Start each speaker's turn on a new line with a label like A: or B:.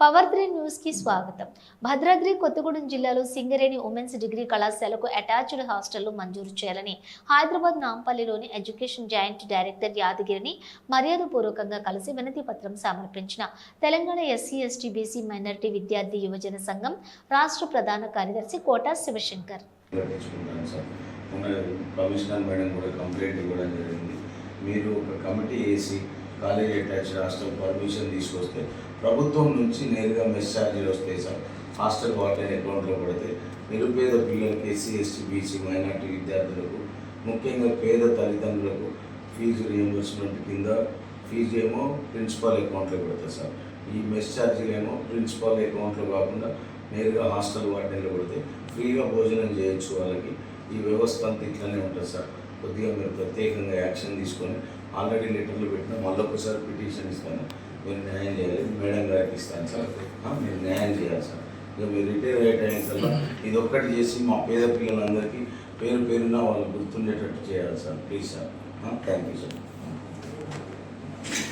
A: Power three న్యూస్కి స్వాగతం. భద్రాద్రి కొత్తగూడెం జిల్లాలో సింగరేణి ఉమెన్స్ డిగ్రీ కళాశాలకు అటాచ్డ్ హాస్టళ్ళు మంజూరు చేయాలని హైదరాబాద్ నాంపల్లిలోని ఎడ్యుకేషన్ జాయింట్ డైరెక్టర్ యాదగిరిని మర్యాదపూర్వకంగా కలిసి వినతి పత్రం సమర్పించిన Telangana SC ST BC minority విద్యార్థి యువజన సంఘం రాష్ట్ర ప్రధాన కార్యదర్శి కోటా శివశంకర్.
B: మీరు ఒక కమిటీ వేసి కాలేజ్ అటాచ్ హాస్టల్ పర్మిషన్ తీసుకొస్తే ప్రభుత్వం నుంచి నేరుగా మెస్ ఛార్జీలు వస్తాయి సార్. హాస్టల్ వాటర్ అకౌంట్లో పడితే నిరుపేద పిల్లలకి ఎస్సీ ఎస్టీ బీసీ మైనార్టీ విద్యార్థులకు ముఖ్యంగా పేద తల్లిదండ్రులకు ఫీజు రియంబర్స్మెంట్ కింద ఫీజు ఏమో ప్రిన్సిపాల్ అకౌంట్లో పెడతారు సార్. ఈ మెస్ ఛార్జీలు ఏమో ప్రిన్సిపాల్ అకౌంట్లో కాకుండా నేరుగా హాస్టల్ వాటిలో పడితే ఫ్రీగా భోజనం చేయొచ్చు వాళ్ళకి ఈ వ్యవస్థ అంతా ఇట్లానే ఉంటుంది సార్. కొద్దిగా మీరు ప్రత్యేకంగా యాక్షన్ తీసుకొని ఆల్రెడీ లెటర్లు పెట్టినా మళ్ళీ ఒకసారి పిటిషన్ ఇస్తాను. మీరు న్యాయం చేయాలి మేడం గారికి ఇస్తాను సార్. మీరు న్యాయం చేయాలి సార్. ఇక మీరు రిటైర్ అయ్యే టైం కల్లా ఇది ఒక్కటి చేసి మా పేద పిల్లలందరికీ పేరు పేరున వాళ్ళు గుర్తుండేటట్టు చేయాలి sir. Please sir. Thank you sir.